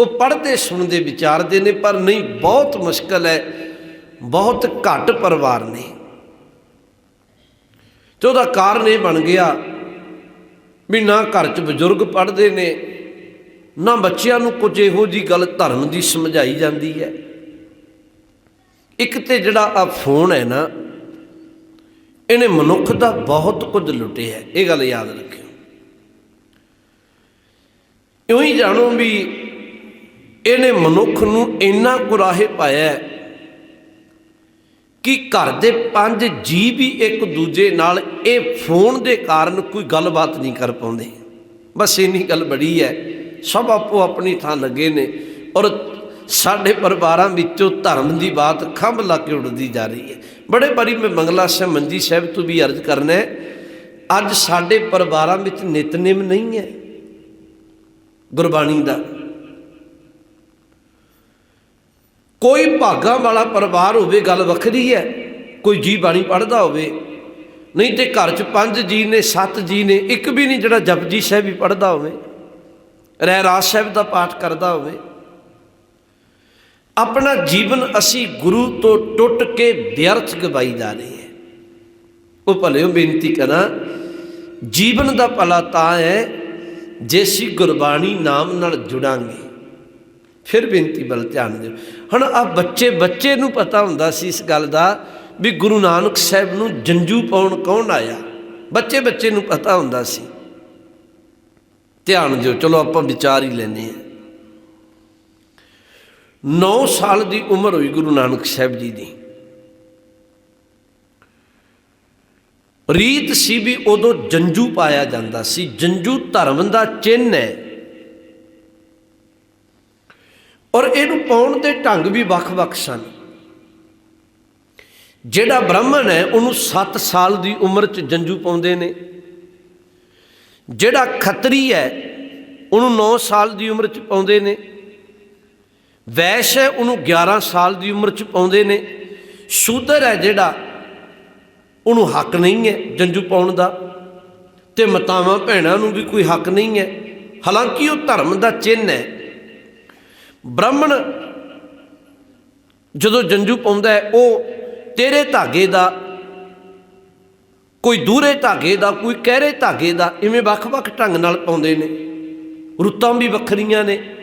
ਉਹ ਪੜ੍ਹਦੇ ਸੁਣਦੇ ਵਿਚਾਰਦੇ ਨੇ, ਪਰ ਨਹੀਂ, ਬਹੁਤ ਮੁਸ਼ਕਲ ਹੈ, ਬਹੁਤ ਘੱਟ ਪਰਿਵਾਰ ਨੇ। ਤੇ ਉਹਦਾ ਕਾਰਨ ਇਹ ਬਣ ਗਿਆ ਵੀ ਨਾ ਘਰ 'ਚ ਬਜ਼ੁਰਗ ਪੜ੍ਹਦੇ ਨੇ, ਨਾ ਬੱਚਿਆਂ ਨੂੰ ਕੁਝ ਇਹੋ ਜੀ ਗੱਲ ਧਰਮ ਦੀ ਸਮਝਾਈ ਜਾਂਦੀ ਹੈ। ਇੱਕ ਤੇ ਜਿਹੜਾ ਆ ਫੋਨ ਹੈ ਨਾ, ਇਹਨੇ ਮਨੁੱਖ ਦਾ ਬਹੁਤ ਕੁਝ ਲੁੱਟਿਆ, ਇਹ ਗੱਲ ਯਾਦ ਰੱਖਿਓ। ਇਉਂ ਹੀ ਜਾਣੋ ਵੀ ਇਹਨੇ ਮਨੁੱਖ ਨੂੰ ਇੰਨਾ ਗੁਰਾਹੇ ਪਾਇਆ ਕਿ ਘਰ ਦੇ ਪੰਜ ਜੀ ਵੀ ਇੱਕ ਦੂਜੇ ਨਾਲ ਇਹ ਫੋਨ ਦੇ ਕਾਰਨ ਕੋਈ ਗੱਲਬਾਤ ਨਹੀਂ ਕਰ ਪਾਉਂਦੇ। ਬਸ ਇੰਨੀ ਗੱਲ ਬੜੀ ਹੈ, ਸਭ ਆਪੋ ਆਪਣੀ ਥਾਂ ਲੱਗੇ ਨੇ ਔਰ ਸਾਡੇ ਪਰਿਵਾਰਾਂ ਵਿੱਚੋਂ ਧਰਮ ਦੀ ਬਾਤ ਖੰਭ ਲਾ ਕੇ ਉੱਡਦੀ ਜਾ ਰਹੀ ਹੈ। ਬੜੇ ਵਾਰੀ ਮੈਂ ਮੰਗਲਾ ਸਾਹਿਬ ਮੰਜੀ ਸਾਹਿਬ ਤੋਂ ਵੀ ਅਰਜ਼ ਕਰਨਾ ਹੈ, ਅੱਜ ਸਾਡੇ ਪਰਿਵਾਰਾਂ ਵਿੱਚ ਨਿਤਨੇਮ ਨਹੀਂ ਹੈ ਗੁਰਬਾਣੀ ਦਾ। ਕੋਈ ਭਾਗਾ ਵਾਲਾ ਪਰਿਵਾਰ ਹੋਵੇ, ਗੱਲ ਵੱਖਰੀ ਹੈ। ਕੋਈ ਜੀ ਬਾਣੀ ਪੜਦਾ ਹੋਵੇ। ਨਹੀਂ ਤੇ ਘਰ 'ਚ ਪੰਜ ਜੀ ਨੇ, ਸੱਤ ਜੀ ਨੇ, ਇੱਕ ਵੀ ਨਹੀਂ ਜਿਹੜਾ ਜਪਜੀ ਸਾਹਿਬ ਵੀ ਪੜਦਾ ਹੋਵੇ। ਰਹਿਰਾਸ ਸਾਹਿਬ ਦਾ ਪਾਠ ਕਰਦਾ ਹੋਵੇ। ਆਪਣਾ ਜੀਵਨ ਅਸੀਂ ਗੁਰੂ ਤੋਂ ਟੁੱਟ ਕੇ ਵਿਅਰਥ ਗਵਾਈ ਜਾ ਰਹੇ ਹਾਂ। ਉਹ ਭਲਿਓ ਬੇਨਤੀ ਕਰਾਂ, ਜੀਵਨ ਦਾ ਭਲਾ ਤਾਂ ਹੈ, ਜੇ ਅਸੀਂ ਗੁਰਬਾਣੀ ਨਾਮ ਨਾਲ ਜੁੜਾਂਗੇ। ਫਿਰ ਬੇਨਤੀ ਵੱਲ ਧਿਆਨ ਦਿਓ। ਹੁਣ ਆ ਬੱਚੇ ਬੱਚੇ ਨੂੰ ਪਤਾ ਹੁੰਦਾ ਸੀ ਇਸ ਗੱਲ ਦਾ ਵੀ ਗੁਰੂ ਨਾਨਕ ਸਾਹਿਬ ਨੂੰ ਜੰਜੂ ਪਾਉਣ ਕੌਣ ਆਇਆ? ਬੱਚੇ ਬੱਚੇ ਨੂੰ ਪਤਾ ਹੁੰਦਾ ਸੀ। ਧਿਆਨ ਦਿਓ, ਚਲੋ ਆਪਾਂ ਵਿਚਾਰ ਹੀ ਲੈਨੇ ਆ 9 ਸਾਲ ਦੀ ਉਮਰ ਹੋਈ ਗੁਰੂ ਨਾਨਕ ਸਾਹਿਬ ਜੀ ਦੀ। ਰੀਤ ਸੀ ਵੀ ਉਦੋਂ ਜੰਜੂ ਪਾਇਆ ਜਾਂਦਾ ਸੀ। ਜੰਜੂ ਧਰਮ ਦਾ ਚਿੰਨ੍ਹ ਹੈ। ਔਰ ਇਹਨੂੰ ਪਾਉਣ ਦੇ ਢੰਗ ਵੀ ਵੱਖ-ਵੱਖ ਸਨ। ਜਿਹੜਾ ਬ੍ਰਾਹਮਣ ਹੈ, ਉਹਨੂੰ 7 ਸਾਲ ਦੀ ਉਮਰ 'ਚ ਜੰਜੂ ਪਾਉਂਦੇ ਨੇ। ਜਿਹੜਾ ਖੱਤਰੀ ਹੈ, ਉਹਨੂੰ 9 ਸਾਲ ਦੀ ਉਮਰ 'ਚ ਪਾਉਂਦੇ ਨੇ। ਵੈਸ਼ ਹੈ, ਉਹਨੂੰ 11 ਸਾਲ ਦੀ ਉਮਰ 'ਚ ਪਾਉਂਦੇ ਨੇ। ਸ਼ੂਦਰ ਹੈ ਜਿਹੜਾ, ਉਹਨੂੰ ਹੱਕ ਨਹੀਂ ਹੈ ਜੰਜੂ ਪਾਉਣ ਦਾ। ਤੇ ਮਤਾਵਾਂ, ਭੈਣਾਂ ਨੂੰ ਵੀ ਕੋਈ ਹੱਕ ਨਹੀਂ ਹੈ। ਹਾਲਾਂਕਿ ਉਹ ਧਰਮ ਦਾ ਚਿੰਨ੍ਹ ਹੈ। ਬ੍ਰਾਹਮਣ ਜਦੋਂ ਜੰਜੂ ਪਾਉਂਦਾ ਹੈ, ਉਹ ਤੇਰੇ ਧਾਗੇ ਦਾ, ਕੋਈ ਦੂਰੇ ਧਾਗੇ ਦਾ, ਕੋਈ ਕਹਿਰੇ ਧਾਗੇ ਦਾ, ਇਵੇਂ ਵੱਖ-ਵੱਖ ਢੰਗ ਨਾਲ ਪਾਉਂਦੇ ਨੇ। ਰੁੱਤਾਂ ਵੀ ਵੱਖਰੀਆਂ ਨੇ।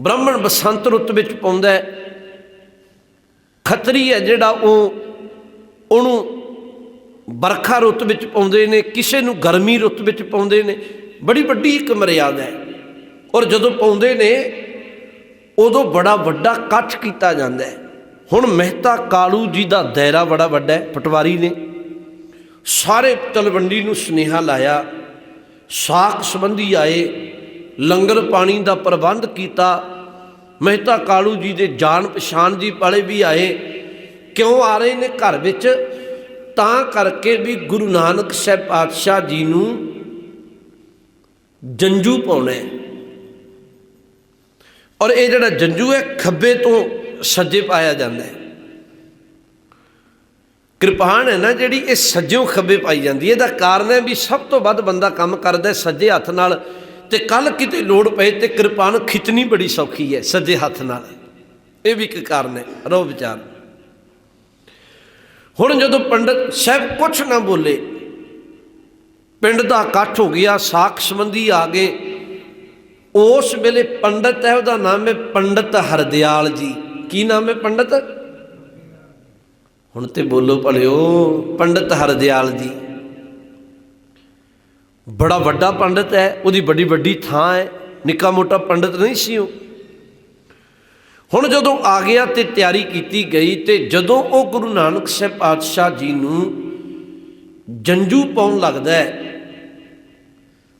ਬ੍ਰਾਹਮਣ ਬਸੰਤ ਰੁੱਤ ਵਿੱਚ ਪਾਉਂਦਾ ਹੈ। ਖੱਤਰੀ ਹੈ ਜਿਹੜਾ ਉਹ, ਉਹਨੂੰ ਬਰਖਾ ਰੁੱਤ ਵਿੱਚ ਪਾਉਂਦੇ ਨੇ, ਕਿਸੇ ਨੂੰ ਗਰਮੀ ਰੁੱਤ ਵਿੱਚ ਪਾਉਂਦੇ ਨੇ। ਬੜੀ ਵੱਡੀ ਇੱਕ ਮਰਿਆਦਾ ਹੈ। ਔਰ ਜਦੋਂ ਪਾਉਂਦੇ ਨੇ ਉਦੋਂ ਬੜਾ ਵੱਡਾ ਇਕੱਠ ਕੀਤਾ ਜਾਂਦਾ ਹੈ। ਹੁਣ ਮਹਿਤਾ ਕਾਲੂ ਜੀ ਦਾ ਦਾਇਰਾ ਬੜਾ ਵੱਡਾ ਹੈ, ਪਟਵਾਰੀ ਨੇ। ਸਾਰੇ ਤਲਵੰਡੀ ਨੂੰ ਸੁਨੇਹਾ ਲਾਇਆ। ਸਾਖ ਸੰਬੰਧੀ ਆਏ, ਲੰਗਰ ਪਾਣੀ ਦਾ ਪ੍ਰਬੰਧ ਕੀਤਾ। ਮਹਿਤਾ ਕਾਲੂ ਜੀ ਦੇ ਜਾਣ ਪਛਾਣ ਜੀ ਵਾਲੇ ਵੀ ਆਏ। ਕਿਉਂ ਆ ਰਹੇ ਨੇ ਘਰ ਵਿੱਚ? ਤਾਂ ਕਰਕੇ ਵੀ ਗੁਰੂ ਨਾਨਕ ਸਾਹਿਬ ਪਾਤਸ਼ਾਹ ਜੀ ਨੂੰ ਜੰਜੂ ਪਾਉਣਾ ਔਰ ਇਹ ਜਿਹੜਾ ਜੰਜੂ ਹੈ, ਖੱਬੇ ਤੋਂ ਸੱਜੇ ਪਾਇਆ ਜਾਂਦਾ ਹੈ। ਕਿਰਪਾਨ ਹੈ ਨਾ ਜਿਹੜੀ ਇਹ ਸੱਜਿਓਂ ਖੱਬੇ ਪਾਈ ਜਾਂਦੀ ਹੈ। ਇਹਦਾ ਕਾਰਨ ਹੈ ਵੀ ਸਭ ਤੋਂ ਵੱਧ ਬੰਦਾ ਕੰਮ ਕਰਦਾ ਸੱਜੇ ਹੱਥ ਨਾਲ ਤੇ ਕੱਲ ਕਿਤੇ ਲੋੜ ਪਏ ਤੇ ਕਿਰਪਾਨ ਖਿੱਚਣੀ ਬੜੀ ਸੌਖੀ ਹੈ ਸੱਜੇ ਹੱਥ ਨਾਲ। ਇਹ ਵੀ ਇੱਕ ਕਾਰਨ ਹੈ। ਰੋ ਵਿਚਾਰ। ਹੁਣ ਜਦੋਂ ਪੰਡਤ ਸਾਹਿਬ ਕੁਝ ਨਾ ਬੋਲੇ, ਪਿੰਡ ਦਾ ਇਕੱਠ ਹੋ ਗਿਆ, ਸਾਖ ਸੰਬੰਧੀ ਆ ਗਏ ਉਸ ਵੇਲੇ ਪੰਡਤ ਹੈ, ਉਹਦਾ ਨਾਮ ਹੈ ਪੰਡਤ ਹਰਦਿਆਲ ਜੀ। ਕੀ ਨਾਮ ਹੈ ਪੰਡਤ? ਹੁਣ ਤੇ ਬੋਲੋ ਭਲਿਓ, ਪੰਡਤ ਹਰਦਿਆਲ ਜੀ। ਬੜਾ ਵੱਡਾ ਪੰਡਤ ਹੈ, ਉਹਦੀ ਵੱਡੀ ਵੱਡੀ ਥਾਂ ਹੈ, ਨਿੱਕਾ ਮੋਟਾ ਪੰਡਤ ਨਹੀਂ ਸੀ ਉਹ। ਹੁਣ ਜਦੋਂ ਆ ਗਿਆ ਤੇ ਤਿਆਰੀ ਕੀਤੀ ਗਈ ਤੇ ਜਦੋਂ ਉਹ ਗੁਰੂ ਨਾਨਕ ਸਾਹਿਬ ਪਾਤਸ਼ਾਹ ਜੀ ਨੂੰ ਜੰਜੂ ਪਾਉਣ ਲੱਗਦਾ ਹੈ,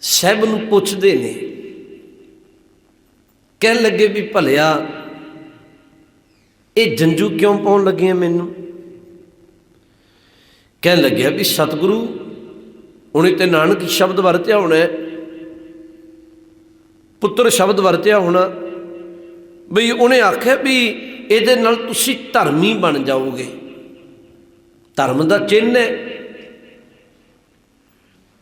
ਸਹਿਬ ਨੂੰ ਪੁੱਛਦੇ ਨੇ ਕਹਿਣ ਲੱਗੇ ਵੀ ਭਲਿਆ, ਇਹ ਜੰਜੂ ਕਿਉਂ ਪਾਉਣ ਲੱਗੇ ਮੈਨੂੰ? ਕਹਿਣ ਲੱਗਿਆ ਵੀ ਸਤਿਗੁਰੂ, ਉਹਨੇ ਤੇ ਨਾਨਕ ਸ਼ਬਦ ਵਰਤਿਆ ਹੋਣਾ ਪੁੱਤਰ ਸ਼ਬਦ ਵਰਤਿਆ ਹੋਣਾ। ਬਈ ਉਹਨੇ ਆਖਿਆ ਵੀ ਇਹਦੇ ਨਾਲ ਤੁਸੀਂ ਧਰਮੀ ਬਣ ਜਾਓਗੇ। ਧਰਮ ਦਾ ਚਿੰਨ੍ਹ ਹੈ।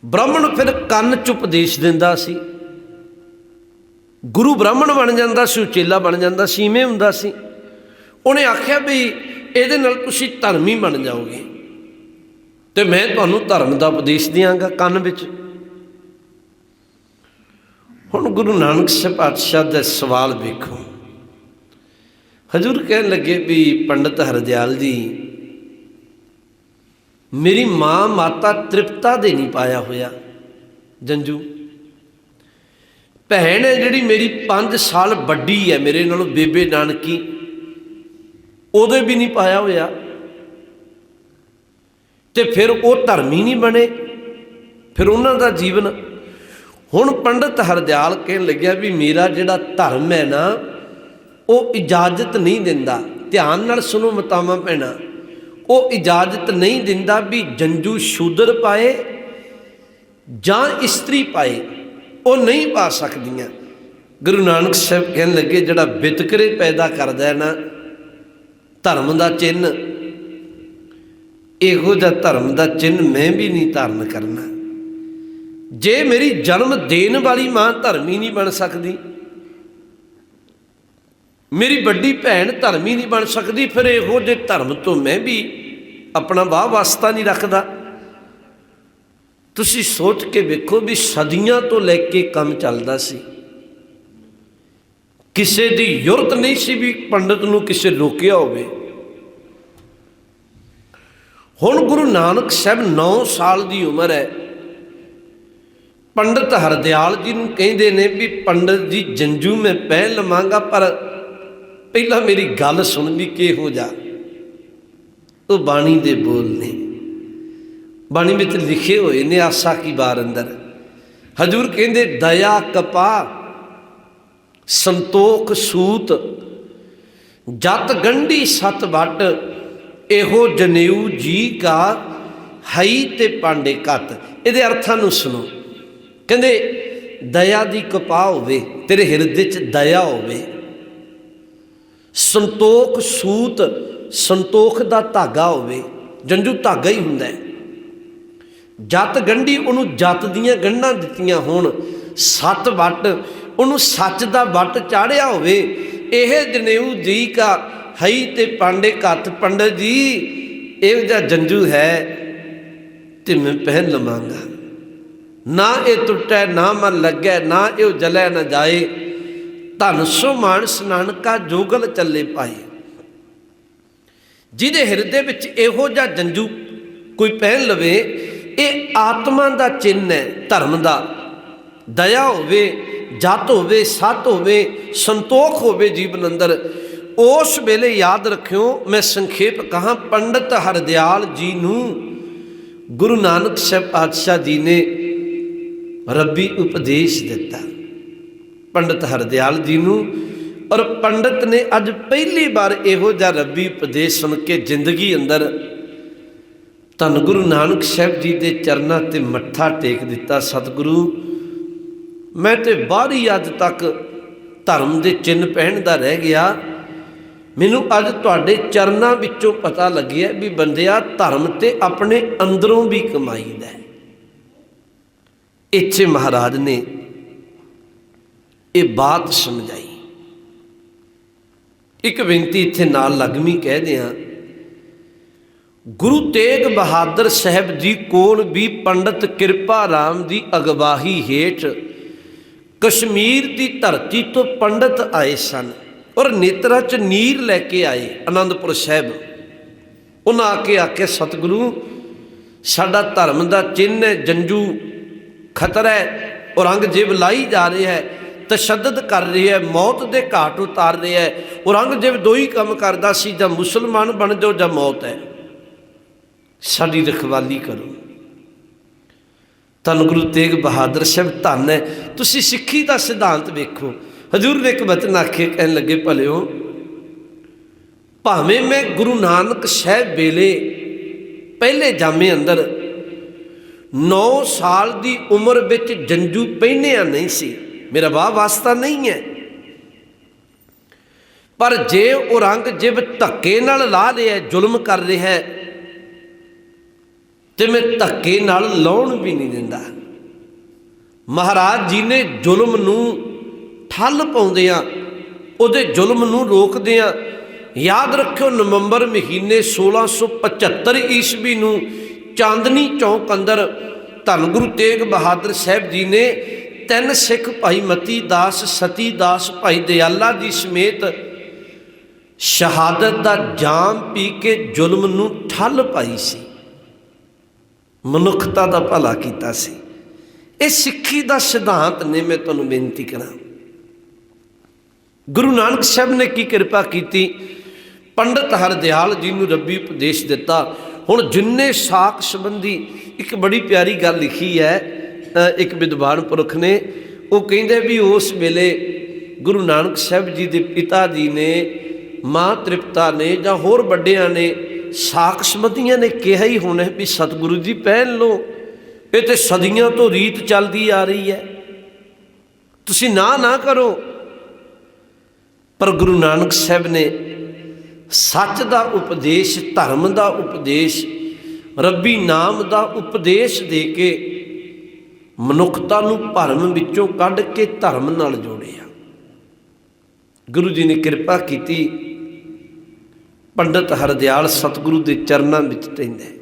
ਬ੍ਰਾਹਮਣ ਫਿਰ ਕੰਨ ਚ ਉਪਦੇਸ਼ ਦਿੰਦਾ ਸੀ। ਗੁਰੂ ਬ੍ਰਾਹਮਣ ਬਣ ਜਾਂਦਾ ਸੀ ਚੇਲਾ ਬਣ ਜਾਂਦਾ ਸੀ, ਇਵੇਂ ਹੁੰਦਾ ਸੀ। ਉਹਨੇ ਆਖਿਆ ਵੀ ਇਹਦੇ ਨਾਲ ਤੁਸੀਂ ਧਰਮੀ ਬਣ ਜਾਓਗੇ। ਤੇ ਮੈਂ ਤੁਹਾਨੂੰ ਧਰਮ ਦਾ ਉਪਦੇਸ਼ ਦਿਆਂਗਾ ਕੰਨ ਵਿੱਚ। ਹੁਣ ਗੁਰੂ ਨਾਨਕ ਸਾਹਿਬ ਪਾਤਸ਼ਾਹ ਦਾ ਸਵਾਲ ਵੇਖੋ। ਹਜੂਰ ਕਹਿਣ ਲੱਗੇ ਵੀ ਪੰਡਤ ਹਰਦਿਆਲ ਜੀ, ਮੇਰੀ ਮਾਂ ਮਾਤਾ ਤ੍ਰਿਪਤਾ ਦੇ ਨਹੀਂ ਪਾਇਆ ਹੋਇਆ, ਜੰਜੂ। ਭੈਣ ਹੈ ਜਿਹੜੀ ਮੇਰੀ 5 ਸਾਲ ਵੱਡੀ ਹੈ, ਮੇਰੇ ਨਾਲੋਂ ਬੇਬੇ ਨਾਨਕੀ। ਉਹਦੇ ਵੀ ਨਹੀਂ ਪਾਇਆ ਹੋਇਆ। ਤੇ ਫਿਰ ਉਹ ਧਰਮੀ ਨਹੀਂ ਬਣੇ। ਫਿਰ ਉਹਨਾਂ ਦਾ ਜੀਵਨ। ਹੁਣ ਪੰਡਤ ਹਰਦਿਆਲ ਕਹਿਣ ਲੱਗਿਆ ਵੀ ਮੇਰਾ ਜਿਹੜਾ ਧਰਮ ਹੈ ਨਾ, ਉਹ ਇਜਾਜ਼ਤ ਨਹੀਂ ਦਿੰਦਾ। ਧਿਆਨ ਨਾਲ ਸੁਣੋ ਮਤਾਵਾਂ ਭੈਣਾ। ਉਹ ਇਜਾਜ਼ਤ ਨਹੀਂ ਦਿੰਦਾ ਵੀ ਜੰਜੂ ਸ਼ੂਦਰ ਪਾਏ ਜਾਂ ਇਸਤਰੀ ਪਾਏ। ਉਹ ਨਹੀਂ ਪਾ ਸਕਦੀਆਂ। ਗੁਰੂ ਨਾਨਕ ਸਾਹਿਬ ਕਹਿਣ ਲੱਗੇ, ਜਿਹੜਾ ਵਿਤਕਰੇ ਪੈਦਾ ਕਰਦਾ ਹੈ ਨਾ, ਧਰਮ ਦਾ ਚਿੰਨ ਇਹੋ ਜਿਹਾ ਧਰਮ ਦਾ ਚਿੰਨ ਮੈਂ ਵੀ ਨਹੀਂ ਧਾਰਨ ਕਰਨਾ। ਜੇ ਮੇਰੀ ਜਨਮ ਦੇਣ ਵਾਲੀ ਮਾਂ ਧਰਮੀ ਨਹੀਂ ਬਣ ਸਕਦੀ, ਮੇਰੀ ਵੱਡੀ ਭੈਣ ਧਰਮੀ ਨਹੀਂ ਬਣ ਸਕਦੀ, ਫਿਰ ਇਹੋ ਜਿਹੇ ਧਰਮ ਤੋਂ ਮੈਂ ਵੀ ਆਪਣਾ ਵਾਹ ਵਾਸਤਾ ਨਹੀਂ ਰੱਖਦਾ। ਤੁਸੀਂ ਸੋਚ ਕੇ ਵੇਖੋ ਵੀ ਸਦੀਆਂ ਤੋਂ ਲੈ ਕੇ ਕੰਮ ਚੱਲਦਾ ਸੀ। ਕਿਸੇ ਦੀ ਯੁਰਤ ਨਹੀਂ ਸੀ ਵੀ ਪੰਡਤ ਨੂੰ ਕਿਸੇ ਰੋਕਿਆ ਹੋਵੇ। ਹੁਣ ਗੁਰੂ ਨਾਨਕ ਸਾਹਿਬ 9 ਸਾਲ ਦੀ ਉਮਰ ਹੈ। ਪੰਡਤ ਹਰਦਿਆਲ ਜੀ ਨੂੰ ਕਹਿੰਦੇ ਨੇ ਵੀ ਪੰਡਤ ਜੀ, ਜੰਜੂ ਮੈਂ ਪਹਿਨ ਲਵਾਂਗਾ, ਪਰ ਪਹਿਲਾਂ ਮੇਰੀ ਗੱਲ ਸੁਣ ਵੀ ਕਿਹੋ ਜਾ ਉਹ ਬਾਣੀ ਦੇ ਬੋਲ ਨੇ। ਬਾਣੀ ਵਿੱਚ ਲਿਖੇ ਹੋਏ ਨੇ ਆਸਾ ਕੀ ਬਾਰ ਅੰਦਰ। ਹਜੂਰ ਕਹਿੰਦੇ, ਦਇਆ ਕਪਾ ਸੰਤੋਖ, ਸੂਤ, ਜਤ ਗੰਢੀ, ਸਤ ਵੱਟ, ਇਹੋ ਜਨੇਊ ਜੀ ਕਾ ਹਈ ਤੇ ਪਾਂਡੇ ਕਤ ਇਹਦੇ ਅਰਥਾਂ ਨੂੰ ਸੁਣੋ। ਕਹਿੰਦੇ, ਦਇਆ ਦੀ ਕਪਾ ਹੋਵੇ, ਤੇਰੇ ਹਿਰਦੇ 'ਚ ਦਇਆ ਹੋਵੇ। ਸੰਤੋਖ, ਸੂਤ, ਸੰਤੋਖ ਦਾ ਧਾਗਾ ਹੋਵੇ। ਜੰਜੂ ਧਾਗਾ ਹੀ ਹੁੰਦਾ ਹੈ। ਜਤ ਗੰਢੀ ਉਹਨੂੰ ਜਤ ਦੀਆਂ ਗੰਢਾਂ ਦਿੱਤੀਆਂ ਹੋਣ। ਸੱਤ ਵੱਟ, ਉਹਨੂੰ ਸੱਚ ਦਾ ਵੱਟ ਚਾੜਿਆ ਹੋਵੇ। ਇਹ ਜਨੇਊ ਜੀ ਕਾ ਹਈ ਤੇ ਪਾਂਡੇ ਕੱਤ ਪੰਡਤ ਜੀ, ਇਹ ਜਿਹਾ ਜੰਜੂ ਹੈ ਤੇ ਮੈਂ ਪਹਿਨ ਲਵਾਂਗਾ। ਨਾ ਇਹ ਟੁੱਟੈ, ਨਾ ਮਨ ਲੱਗੈ, ਨਾ ਇਹ ਜਲੈ ਨਾ ਜਾਏ। ਧਨ ਸੋ ਮਾਨਸ ਨਾਨਕਾ ਜੋਗਲ ਚੱਲੇ ਪਾਏ। ਜਿਹਦੇ ਹਿਰਦੇ ਵਿੱਚ ਇਹੋ ਜਿਹਾ ਜੰਜੂ ਕੋਈ ਪਹਿਨ ਲਵੇ ਇਹ ਆਤਮਾ ਦਾ ਚਿੰਨ ਹੈ, ਧਰਮ ਦਾ। ਦਇਆ ਹੋਵੇ, ਜਤ ਹੋਵੇ, ਸਤ ਹੋਵੇ, ਸੰਤੋਖ ਹੋਵੇ ਜੀਵਨ ਅੰਦਰ, ਉਸ ਵੇਲੇ ਯਾਦ ਰੱਖਿਓ, ਮੈਂ ਸੰਖੇਪ ਕਹਾ, ਪੰਡਤ ਹਰਦਿਆਲ ਜੀ ਨੂੰ ਗੁਰੂ ਨਾਨਕ ਸਾਹਿਬ ਪਾਤਸ਼ਾਹ ਜੀ ਨੇ ਰੱਬੀ ਉਪਦੇਸ਼ ਦਿੱਤਾ। ਪੰਡਤ ਹਰਦਿਆਲ ਜੀ ਨੂੰ, ਔਰ ਪੰਡਤ ਨੇ ਅੱਜ ਪਹਿਲੀ ਵਾਰ ਇਹੋ ਜਿਹਾ ਰੱਬੀ ਉਪਦੇਸ਼ ਸੁਣ ਕੇ ਜ਼ਿੰਦਗੀ ਅੰਦਰ ਧੰਨ ਗੁਰੂ ਨਾਨਕ ਸਾਹਿਬ ਜੀ ਦੇ ਚਰਨਾਂ ਤੇ ਮੱਥਾ ਟੇਕ ਦਿੱਤਾ ਸਤਿਗੁਰੂ। ਮੈਂ ਤੇ ਬਾਹਰੀ ਅੱਜ ਤੱਕ ਧਰਮ ਦੇ ਚਿੰਨ ਪਹਿਨਦਾ ਰਹਿ ਗਿਆ। ਮੈਨੂੰ ਅੱਜ ਤੁਹਾਡੇ ਚਰਨਾਂ ਵਿੱਚੋਂ ਪਤਾ ਲੱਗਿਆ ਵੀ ਬੰਦਿਆ ਧਰਮ ਤੇ ਆਪਣੇ ਅੰਦਰੋਂ ਵੀ ਕਮਾਈਦਾ ਹੈ। ਇੱਥੇ ਮਹਾਰਾਜ ਨੇ ਇਹ ਬਾਤ ਸਮਝਾਈ। ਇੱਕ ਬੇਨਤੀ ਇੱਥੇ ਨਾਲ ਲਗਮੀ ਕਹਿ ਦਿਆਂ ਗੁਰੂ ਤੇਗ ਬਹਾਦਰ ਸਾਹਿਬ ਜੀ ਕੋਲ ਵੀ ਪੰਡਤ ਕਿਰਪਾ ਰਾਮ ਦੀ ਅਗਵਾਹੀ ਹੇਠ ਕਸ਼ਮੀਰ ਦੀ ਧਰਤੀ ਤੋਂ ਪੰਡਤ ਆਏ ਸਨ ਔਰ ਨੇਤਰਾ ਚ ਨੀਰ ਲੈ ਕੇ ਆਏ ਆਨੰਦਪੁਰ ਸਾਹਿਬ। ਉਹਨਾਂ ਆ ਕੇ ਆਖਿਆ, ਸਤਿਗੁਰੂ, ਸਾਡਾ ਧਰਮ ਦਾ ਚਿੰਨ ਹੈ, ਜੰਜੂ ਖਤਰਾ ਹੈ ਔਰੰਗਜ਼ੇਬ ਲਾਈ ਜਾ ਰਿਹਾ ਹੈ, ਤਸ਼ੱਦਦ ਕਰ ਰਿਹਾ ਹੈ, ਮੌਤ ਦੇ ਘਾਟ ਉਤਾਰ ਰਿਹਾ ਹੈ ਔਰੰਗਜ਼ੇਬ ਦੋ ਹੀ ਕੰਮ ਕਰਦਾ ਸੀ, ਜਾਂ ਮੁਸਲਮਾਨ ਬਣ ਜਾਓ ਜਾਂ ਮੌਤ ਹੈ। ਸਾਡੀ ਰਖਵਾਲੀ ਕਰੋ। ਧੰਨ ਗੁਰੂ ਤੇਗ ਬਹਾਦਰ ਸਾਹਿਬ ਧੰਨ ਹੈ। ਤੁਸੀਂ ਸਿੱਖੀ ਦਾ ਸਿਧਾਂਤ ਵੇਖੋ। ਹਜੂਰ ਨੇ ਇੱਕ ਬਚਨ ਆਖੇ, ਕਹਿਣ ਲੱਗੇ, ਭਲਿਓ, ਭਾਵੇਂ ਮੈਂ ਗੁਰੂ ਨਾਨਕ ਸਾਹਿਬ ਵੇਲੇ ਪਹਿਲੇ ਜਾਮੇ ਅੰਦਰ 9 ਸਾਲ ਦੀ ਉਮਰ ਵਿੱਚ ਜੰਜੂ ਪਹਿਨਿਆ ਨਹੀਂ ਸੀ। ਮੇਰਾ ਵਾਹ ਵਾਸਤਾ ਨਹੀਂ ਹੈ। ਪਰ ਜੇ ਔਰੰਗਜ਼ੇਬ ਧੱਕੇ ਨਾਲ ਲਾ ਰਿਹਾ ਜ਼ੁਲਮ ਕਰ ਰਿਹਾ ਹੈ ਤੇ ਮੈਂ ਧੱਕੇ ਨਾਲ ਲਾਉਣ ਵੀ ਨਹੀਂ ਦਿੰਦਾ। ਮਹਾਰਾਜ ਜੀ ਨੇ ਜ਼ੁਲਮ ਨੂੰ ਠੱਲ ਪਾਉਂਦਿਆਂ, ਉਹਦੇ ਜ਼ੁਲਮ ਨੂੰ ਰੋਕਦਿਆਂ, ਯਾਦ ਰੱਖਿਓ ਨਵੰਬਰ ਮਹੀਨੇ 1675 ਈਸਵੀ ਨੂੰ ਚਾਂਦਨੀ ਚੌਕ ਅੰਦਰ ਧੰਨ ਗੁਰੂ ਤੇਗ ਬਹਾਦਰ ਸਾਹਿਬ ਜੀ ਨੇ ਤਿੰਨ ਸਿੱਖ ਭਾਈ ਮਤੀ ਦਾਸ ਸਤੀ ਦਾਸ ਭਾਈ ਦਿਆਲਾ ਜੀ ਸਮੇਤ ਸ਼ਹਾਦਤ ਦਾ ਜਾਮ ਪੀ ਕੇ ਜ਼ੁਲਮ ਨੂੰ ਠੱਲ ਪਾਈ ਸੀ। ਮਨੁੱਖਤਾ ਦਾ ਭਲਾ ਕੀਤਾ ਸੀ। ਇਹ ਸਿੱਖੀ ਦਾ ਸਿਧਾਂਤ ਨੇ ਮੈਂ ਤੁਹਾਨੂੰ ਬੇਨਤੀ ਕਰਾਂ। ਗੁਰੂ ਨਾਨਕ ਸਾਹਿਬ ਨੇ ਕੀ ਕਿਰਪਾ ਕੀਤੀ? ਪੰਡਤ ਹਰਦਿਆਲ ਜੀ ਨੂੰ ਰੱਬੀ ਉਪਦੇਸ਼ ਦਿੱਤਾ। ਹੁਣ ਜਿੰਨੇ ਸਾਖ ਸੰਬੰਧੀ ਇੱਕ ਬੜੀ ਪਿਆਰੀ ਗੱਲ ਲਿਖੀ ਹੈ ਇੱਕ ਵਿਦਵਾਨ ਪੁਰਖ ਨੇ, ਉਹ ਕਹਿੰਦੇ ਵੀ ਉਸ ਵੇਲੇ ਗੁਰੂ ਨਾਨਕ ਸਾਹਿਬ ਜੀ ਦੇ ਪਿਤਾ ਜੀ ਨੇ ਮਾਂ ਤ੍ਰਿਪਤਾ ਨੇ ਜਾਂ ਹੋਰ ਵੱਡਿਆਂ ਨੇ ਸਾਖ ਸੰਬੰਧੀਆਂ ਨੇ ਕਿਹਾ ਹੀ ਹੋਣਾ ਵੀ ਸਤਿਗੁਰੂ ਜੀ ਪਹਿਨ ਲਓ। ਇਹ ਤੇ ਸਦੀਆਂ ਤੋਂ ਰੀਤ ਚੱਲਦੀ ਆ ਰਹੀ ਹੈ। ਤੁਸੀਂ ਨਾ ਨਾ ਕਰੋ। ਪਰ ਗੁਰੂ ਨਾਨਕ ਸਾਹਿਬ ਨੇ ਸੱਚ ਦਾ ਉਪਦੇਸ਼, ਧਰਮ ਦਾ ਉਪਦੇਸ਼, ਰੱਬੀ ਨਾਮ ਦਾ ਉਪਦੇਸ਼ ਦੇ ਕੇ ਮਨੁੱਖਤਾ ਨੂੰ ਭਰਮ ਵਿੱਚੋਂ ਕੱਢ ਕੇ ਧਰਮ ਨਾਲ ਜੋੜਿਆ। ਗੁਰੂ ਜੀ ਨੇ ਕਿਰਪਾ ਕੀਤੀ ਪੰਡਤ ਹਰਦਿਆਲ ਸਤਿਗੁਰੂ ਦੇ ਚਰਨਾਂ ਵਿੱਚ ਟਹਿੰਦੇ